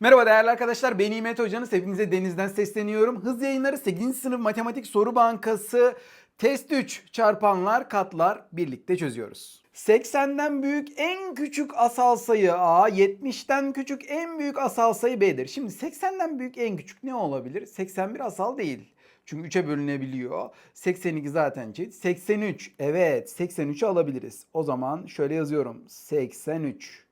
Merhaba değerli arkadaşlar ben İmet Hocanız. Hepinize denizden sesleniyorum. Hız yayınları 8. sınıf matematik soru bankası test 3 çarpanlar katlar birlikte çözüyoruz. 80'den büyük en küçük asal sayı A, 70'ten küçük en büyük asal sayı B'dir. Şimdi 80'den büyük en küçük ne olabilir? 81 asal değil. Çünkü 3'e bölünebiliyor. 82 zaten çift. 83. Evet 83'ü alabiliriz. O zaman şöyle yazıyorum. 83.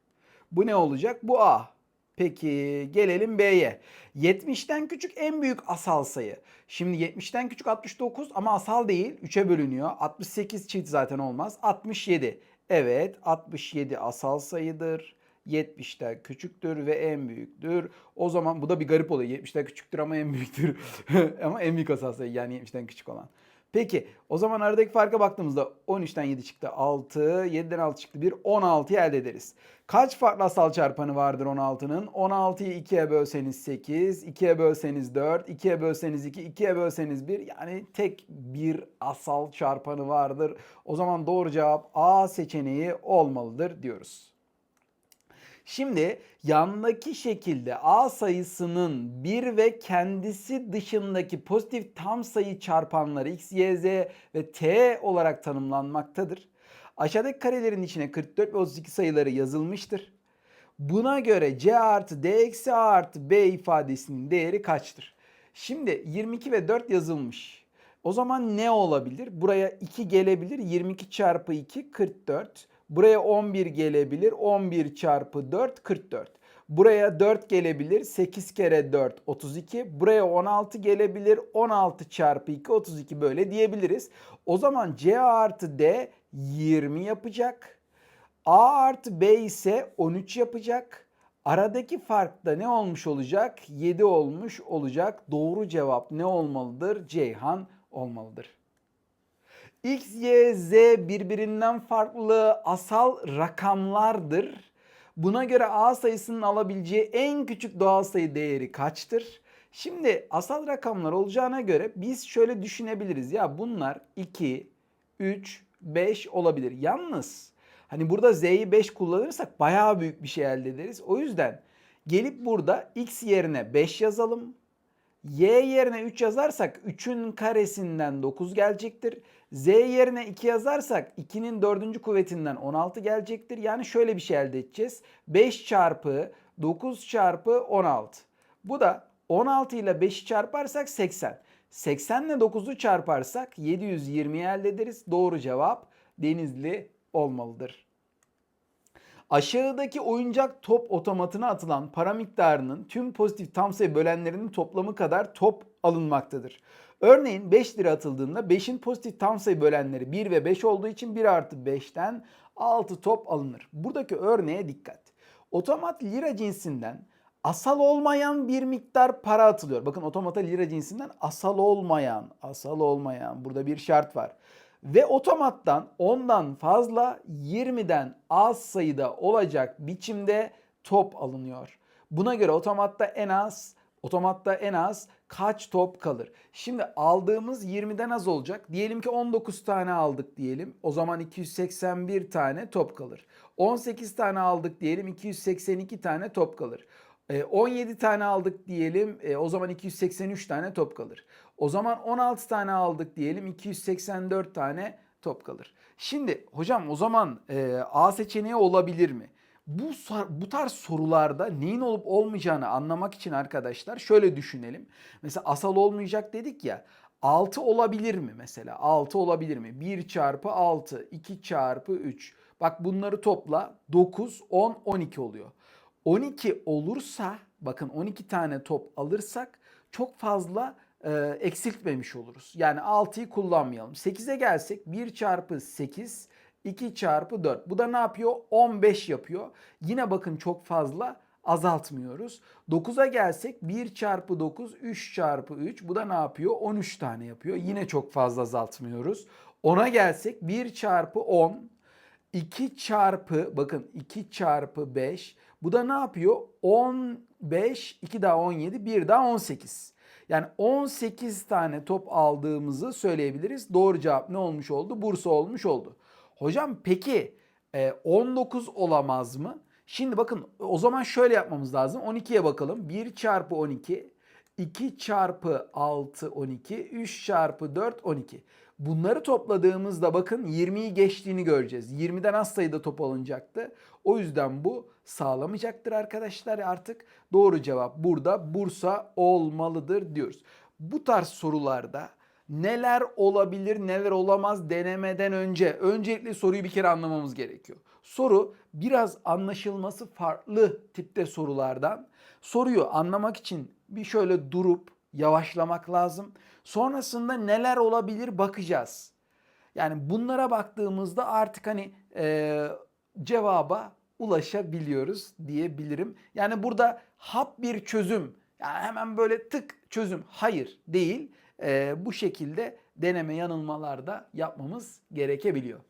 Bu ne olacak? Bu A. Peki gelelim B'ye. 70'ten küçük en büyük asal sayı. Şimdi 70'ten küçük 69 ama asal değil. 3'e bölünüyor. 68 çift zaten olmaz. 67. Evet 67 asal sayıdır. 70'ten küçüktür ve en büyüktür. O zaman bu da bir garip oluyor. 70'ten küçüktür ama en büyüktür. ama en büyük asal sayı yani 70'ten küçük olan. Peki o zaman aradaki farka baktığımızda 13'ten 7 çıktı 6, 7'den 6 çıktı 1, 16'yı elde ederiz. Kaç farklı asal çarpanı vardır 16'nın? 16'yı 2'ye bölseniz 8, 2'ye bölseniz 4, 2'ye bölseniz 2, 2'ye bölseniz 1 yani tek bir asal çarpanı vardır. O zaman doğru cevap A seçeneği olmalıdır diyoruz. Şimdi yandaki şekilde A sayısının 1 ve kendisi dışındaki pozitif tam sayı çarpanları x, y, z ve t olarak tanımlanmaktadır. Aşağıdaki karelerin içine 44 ve 32 sayıları yazılmıştır. Buna göre c artı d eksi a artı b ifadesinin değeri kaçtır? Şimdi 22 ve 4 yazılmış. O zaman ne olabilir? Buraya 2 gelebilir. 22 çarpı 2 44. Buraya 11 gelebilir. 11 çarpı 4 44. Buraya 4 gelebilir. 8 kere 4 32. Buraya 16 gelebilir. 16 çarpı 2 32 böyle diyebiliriz. O zaman C artı D 20 yapacak. A artı B ise 13 yapacak. Aradaki fark da ne olmuş olacak? 7 olmuş olacak. Doğru cevap ne olmalıdır? Ceyhan olmalıdır. X, Y, Z birbirinden farklı asal rakamlardır. Buna göre A sayısının alabileceği en küçük doğal sayı değeri kaçtır? Şimdi asal rakamlar olacağına göre biz şöyle düşünebiliriz. Ya bunlar 2, 3, 5 olabilir. Yalnız hani burada Z'yi 5 kullanırsak bayağı büyük bir şey elde ederiz. O yüzden gelip burada X yerine 5 yazalım. Y yerine 3 yazarsak 3'ün karesinden 9 gelecektir. Z yerine 2 yazarsak 2'nin 4. kuvvetinden 16 gelecektir. Yani şöyle bir şey elde edeceğiz. 5 çarpı 9 çarpı 16. Bu da 16 ile 5'i çarparsak 80. 80 ile 9'u çarparsak 720 elde ederiz. Doğru cevap Denizli olmalıdır. Aşağıdaki oyuncak top otomatına atılan para miktarının tüm pozitif tam sayı bölenlerinin toplamı kadar top alınmaktadır. Örneğin 5 lira atıldığında 5'in pozitif tam sayı bölenleri 1 ve 5 olduğu için 1 artı 5'ten 6 top alınır. Buradaki örneğe dikkat. Otomat lira cinsinden asal olmayan bir miktar para atılıyor. Bakın otomata lira cinsinden asal olmayan, asal olmayan burada bir şart var. Ve otomattan ondan fazla 20'den az sayıda olacak biçimde top alınıyor. Buna göre otomatta en az otomatta en az kaç top kalır? Şimdi aldığımız 20'den az olacak. Diyelim ki 19 tane aldık diyelim. O zaman 281 tane top kalır. 18 tane aldık diyelim 282 tane top kalır. E, 17 tane aldık diyelim e, o zaman 283 tane top kalır. O zaman 16 tane aldık diyelim 284 tane top kalır. Şimdi hocam o zaman e, A seçeneği olabilir mi? Bu bu tarz sorularda neyin olup olmayacağını anlamak için arkadaşlar şöyle düşünelim. Mesela asal olmayacak dedik ya. 6 olabilir mi mesela? 6 olabilir mi? 1 çarpı 6, 2 çarpı 3. Bak bunları topla 9, 10, 12 oluyor. 12 olursa bakın 12 tane top alırsak çok fazla e, eksiltmemiş oluruz. Yani 6'yı kullanmayalım. 8'e gelsek 1 çarpı 8 2 çarpı 4. Bu da ne yapıyor? 15 yapıyor. Yine bakın çok fazla azaltmıyoruz. 9'a gelsek 1 çarpı 9 3 çarpı 3. Bu da ne yapıyor? 13 tane yapıyor. Yine çok fazla azaltmıyoruz. 10'a gelsek 1 çarpı 10 2 çarpı bakın 2 çarpı 5 bu da ne yapıyor? 15 2 daha 17 1 daha 18. Yani 18 tane top aldığımızı söyleyebiliriz. Doğru cevap ne olmuş oldu? Bursa olmuş oldu. Hocam peki 19 olamaz mı? Şimdi bakın o zaman şöyle yapmamız lazım. 12'ye bakalım. 1 çarpı 12, 2 çarpı 6 12, 3 çarpı 4 12. Bunları topladığımızda bakın 20'yi geçtiğini göreceğiz. 20'den az sayıda top alınacaktı. O yüzden bu sağlamayacaktır arkadaşlar artık. Doğru cevap burada Bursa olmalıdır diyoruz. Bu tarz sorularda neler olabilir neler olamaz denemeden önce öncelikle soruyu bir kere anlamamız gerekiyor. Soru biraz anlaşılması farklı tipte sorulardan. Soruyu anlamak için bir şöyle durup yavaşlamak lazım. Sonrasında neler olabilir bakacağız. Yani bunlara baktığımızda artık hani e, cevaba ulaşabiliyoruz diyebilirim. Yani burada hap bir çözüm. Yani hemen böyle tık çözüm. Hayır değil. E, bu şekilde deneme yanılmalar da yapmamız gerekebiliyor.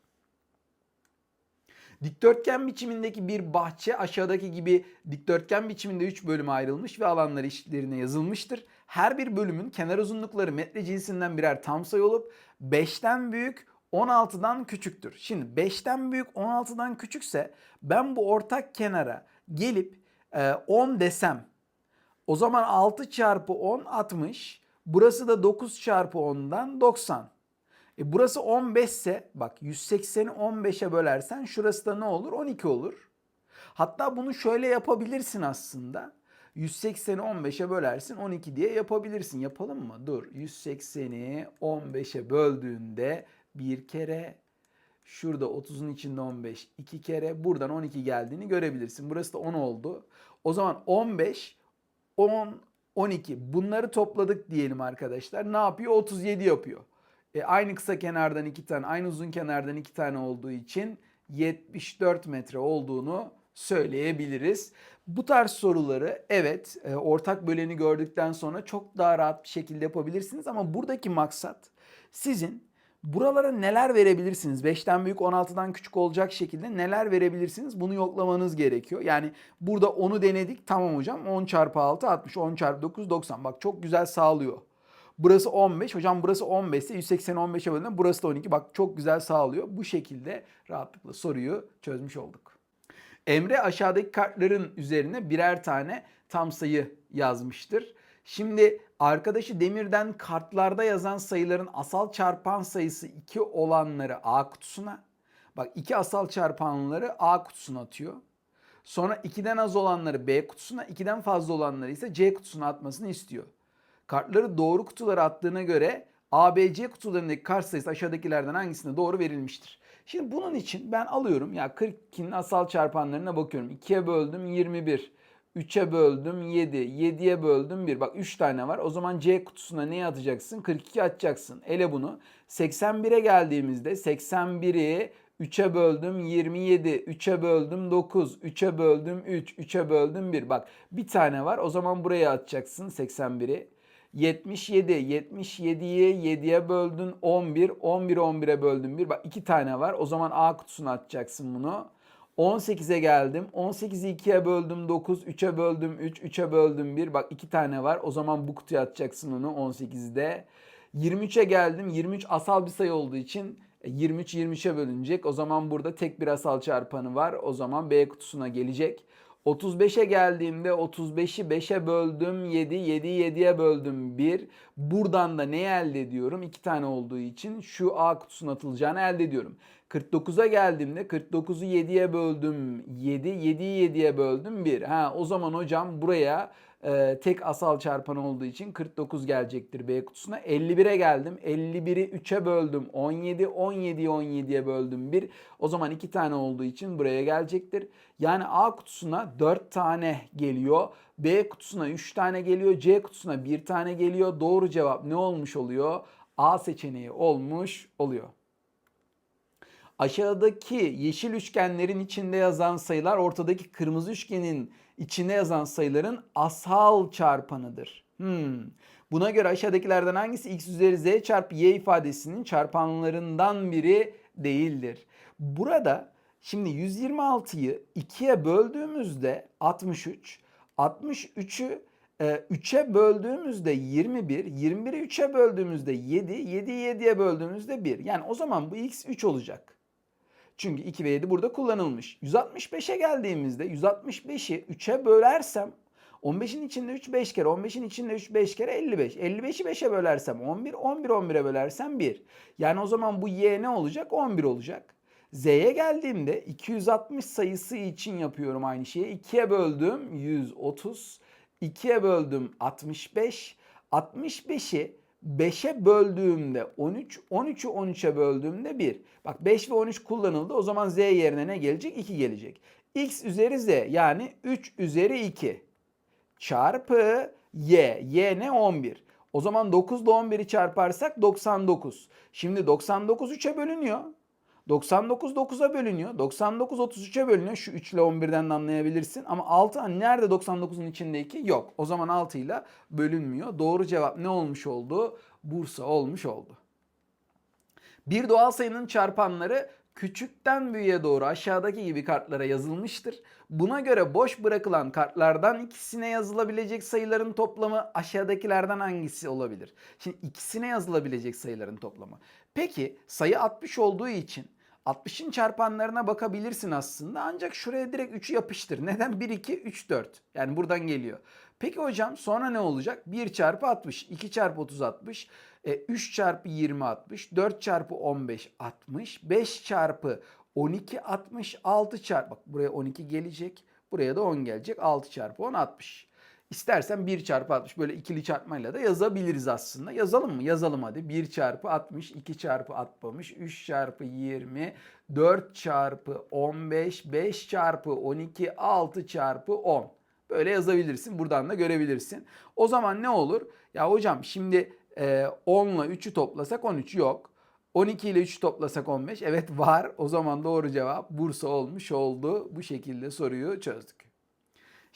Dikdörtgen biçimindeki bir bahçe aşağıdaki gibi dikdörtgen biçiminde 3 bölüme ayrılmış ve alanları eşitlerine yazılmıştır. Her bir bölümün kenar uzunlukları metre cinsinden birer tam sayı olup 5'ten büyük 16'dan küçüktür. Şimdi 5'ten büyük 16'dan küçükse ben bu ortak kenara gelip e, 10 desem o zaman 6 çarpı 10 60. Burası da 9 çarpı 10'dan 90. E burası 15 ise bak 180'i 15'e bölersen şurası da ne olur? 12 olur. Hatta bunu şöyle yapabilirsin aslında. 180'i 15'e bölersin 12 diye yapabilirsin. Yapalım mı? Dur. 180'i 15'e böldüğünde bir kere şurada 30'un içinde 15 iki kere buradan 12 geldiğini görebilirsin. Burası da 10 oldu. O zaman 15 10 12 bunları topladık diyelim arkadaşlar. Ne yapıyor? 37 yapıyor. E, aynı kısa kenardan iki tane, aynı uzun kenardan iki tane olduğu için 74 metre olduğunu söyleyebiliriz. Bu tarz soruları evet e, ortak böleni gördükten sonra çok daha rahat bir şekilde yapabilirsiniz ama buradaki maksat sizin buralara neler verebilirsiniz? 5'ten büyük 16'dan küçük olacak şekilde neler verebilirsiniz? Bunu yoklamanız gerekiyor. Yani burada 10'u denedik tamam hocam 10 çarpı 6 60 10 çarpı 9 90 bak çok güzel sağlıyor. Burası 15. Hocam burası 15 ise 180 15'e bölünen burası da 12. Bak çok güzel sağlıyor. Bu şekilde rahatlıkla soruyu çözmüş olduk. Emre aşağıdaki kartların üzerine birer tane tam sayı yazmıştır. Şimdi arkadaşı Demir'den kartlarda yazan sayıların asal çarpan sayısı 2 olanları A kutusuna, bak 2 asal çarpanları A kutusuna atıyor. Sonra 2'den az olanları B kutusuna, 2'den fazla olanları ise C kutusuna atmasını istiyor. Kartları doğru kutulara attığına göre ABC kutularındaki kart sayısı aşağıdakilerden hangisine doğru verilmiştir? Şimdi bunun için ben alıyorum ya 42'nin asal çarpanlarına bakıyorum. 2'ye böldüm 21. 3'e böldüm 7. 7'ye böldüm 1. Bak 3 tane var. O zaman C kutusuna neyi atacaksın? 42 atacaksın. Ele bunu. 81'e geldiğimizde 81'i 3'e böldüm 27, 3'e böldüm 9, 3'e böldüm 3, 3'e böldüm 1. Bak bir tane var. O zaman buraya atacaksın 81'i. 77, 77'yi 7'ye böldün 11, 11 11'e böldün 1. Bak iki tane var. O zaman A kutusuna atacaksın bunu. 18'e geldim. 18'i 2'ye böldüm 9, 3'e böldüm 3, 3'e böldüm 1. Bak iki tane var. O zaman bu kutuya atacaksın onu 18'de. 23'e geldim. 23 asal bir sayı olduğu için 23 23'e bölünecek. O zaman burada tek bir asal çarpanı var. O zaman B kutusuna gelecek. 35'e geldiğimde 35'i 5'e böldüm 7, 7'yi 7'ye böldüm 1. Buradan da ne elde ediyorum? 2 tane olduğu için şu A kutusuna atılacağını elde ediyorum. 49'a geldiğimde 49'u 7'ye böldüm 7, 7'yi 7'ye böldüm 1. Ha o zaman hocam buraya e, tek asal çarpan olduğu için 49 gelecektir B kutusuna. 51'e geldim. 51'i 3'e böldüm 17, 17'yi 17'ye böldüm 1. O zaman 2 tane olduğu için buraya gelecektir. Yani A kutusuna 4 tane geliyor. B kutusuna 3 tane geliyor. C kutusuna 1 tane geliyor. Doğru cevap ne olmuş oluyor? A seçeneği olmuş oluyor. Aşağıdaki yeşil üçgenlerin içinde yazan sayılar ortadaki kırmızı üçgenin içinde yazan sayıların asal çarpanıdır. Hmm. Buna göre aşağıdakilerden hangisi x üzeri z çarpı y ifadesinin çarpanlarından biri değildir? Burada şimdi 126'yı 2'ye böldüğümüzde 63, 63'ü 3'e böldüğümüzde 21, 21'i 3'e böldüğümüzde 7, 7'yi 7'ye böldüğümüzde 1. Yani o zaman bu x 3 olacak. Çünkü 2 ve 7 burada kullanılmış. 165'e geldiğimizde 165'i 3'e bölersem 15'in içinde 3 5 kere, 15'in içinde 3 5 kere 55. 55'i 5'e bölersem 11, 11 11'e bölersem 1. Yani o zaman bu y ne olacak? 11 olacak. Z'ye geldiğimde 260 sayısı için yapıyorum aynı şeyi. 2'ye böldüm 130. 2'ye böldüm 65. 65'i 5'e böldüğümde 13, 13'ü 13'e böldüğümde 1. Bak 5 ve 13 kullanıldı. O zaman z yerine ne gelecek? 2 gelecek. x üzeri z yani 3 üzeri 2 çarpı y. y ne? 11. O zaman 9 ile 11'i çarparsak 99. Şimdi 99 3'e bölünüyor. 99 9'a bölünüyor. 99 33'e bölünüyor. Şu 3 ile 11'den de anlayabilirsin. Ama 6 hani nerede 99'un içinde 2? Yok. O zaman 6 ile bölünmüyor. Doğru cevap ne olmuş oldu? Bursa olmuş oldu. Bir doğal sayının çarpanları küçükten büyüğe doğru aşağıdaki gibi kartlara yazılmıştır. Buna göre boş bırakılan kartlardan ikisine yazılabilecek sayıların toplamı aşağıdakilerden hangisi olabilir? Şimdi ikisine yazılabilecek sayıların toplamı. Peki sayı 60 olduğu için 60'ın çarpanlarına bakabilirsin aslında ancak şuraya direkt 3'ü yapıştır. Neden? 1, 2, 3, 4. Yani buradan geliyor. Peki hocam sonra ne olacak? 1 çarpı 60, 2 çarpı 30 60, e, 3 çarpı 20 60, 4 çarpı 15 60, 5 çarpı 12 60, 6 çarpı bak buraya 12 gelecek, buraya da 10 gelecek. 6 çarpı 10 60. İstersen 1 çarpı 60 böyle ikili çarpmayla da yazabiliriz aslında. Yazalım mı? Yazalım hadi. 1 çarpı 60, 2 çarpı 60, 3 çarpı 20, 4 çarpı 15, 5 çarpı 12, 6 çarpı 10. Böyle yazabilirsin. Buradan da görebilirsin. O zaman ne olur? Ya hocam şimdi e, 10 ile 3'ü toplasak 13 yok. 12 ile 3'ü toplasak 15. Evet var. O zaman doğru cevap Bursa olmuş oldu. Bu şekilde soruyu çözdük.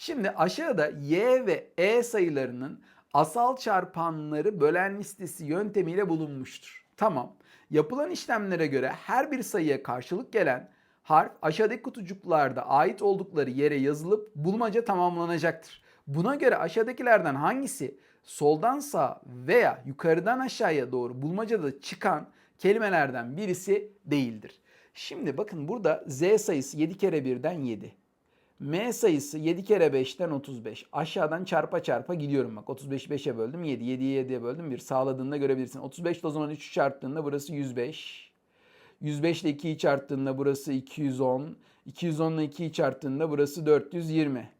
Şimdi aşağıda y ve e sayılarının asal çarpanları bölen listesi yöntemiyle bulunmuştur. Tamam. Yapılan işlemlere göre her bir sayıya karşılık gelen harf aşağıdaki kutucuklarda ait oldukları yere yazılıp bulmaca tamamlanacaktır. Buna göre aşağıdakilerden hangisi soldan sağa veya yukarıdan aşağıya doğru bulmacada çıkan kelimelerden birisi değildir. Şimdi bakın burada z sayısı 7 kere 1'den 7. M sayısı 7 kere 5'ten 35. Aşağıdan çarpa çarpa gidiyorum bak. 35'i 5'e böldüm 7. 7'yi 7'ye böldüm 1. Sağladığında görebilirsin. 35 ile o zaman 3'ü çarptığında burası 105. 105 ile 2'yi çarptığında burası 210. 210 ile 2'yi çarptığında burası 420.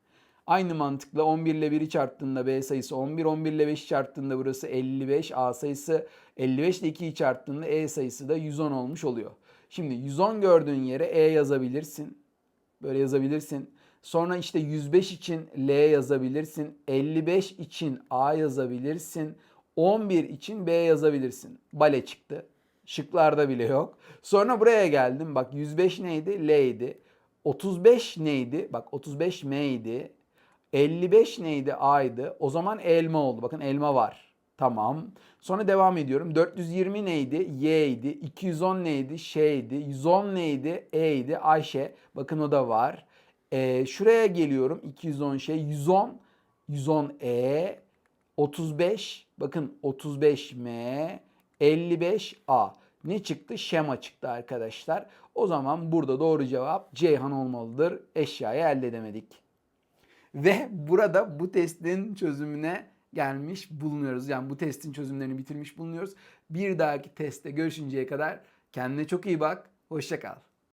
Aynı mantıkla 11 ile 1'i çarptığında B sayısı 11. 11 ile 5'i çarptığında burası 55. A sayısı 55 ile 2'yi çarptığında E sayısı da 110 olmuş oluyor. Şimdi 110 gördüğün yere E yazabilirsin. Böyle yazabilirsin. Sonra işte 105 için L yazabilirsin. 55 için A yazabilirsin. 11 için B yazabilirsin. Bale çıktı. Şıklarda bile yok. Sonra buraya geldim. Bak 105 neydi? L'ydi. 35 neydi? Bak 35 M'ydi. 55 neydi? A'ydı. O zaman elma oldu. Bakın elma var. Tamam. Sonra devam ediyorum. 420 neydi? Y'ydi. 210 neydi? Şeydi. 110 neydi? E'ydi. Ayşe. Bakın o da var. Ee, şuraya geliyorum. 210 şey. 110. 110 E. 35. Bakın 35 M. 55 A. Ne çıktı? Şema çıktı arkadaşlar. O zaman burada doğru cevap Ceyhan olmalıdır. Eşyayı elde edemedik. Ve burada bu testin çözümüne gelmiş bulunuyoruz. Yani bu testin çözümlerini bitirmiş bulunuyoruz. Bir dahaki testte görüşünceye kadar kendine çok iyi bak. Hoşça kal.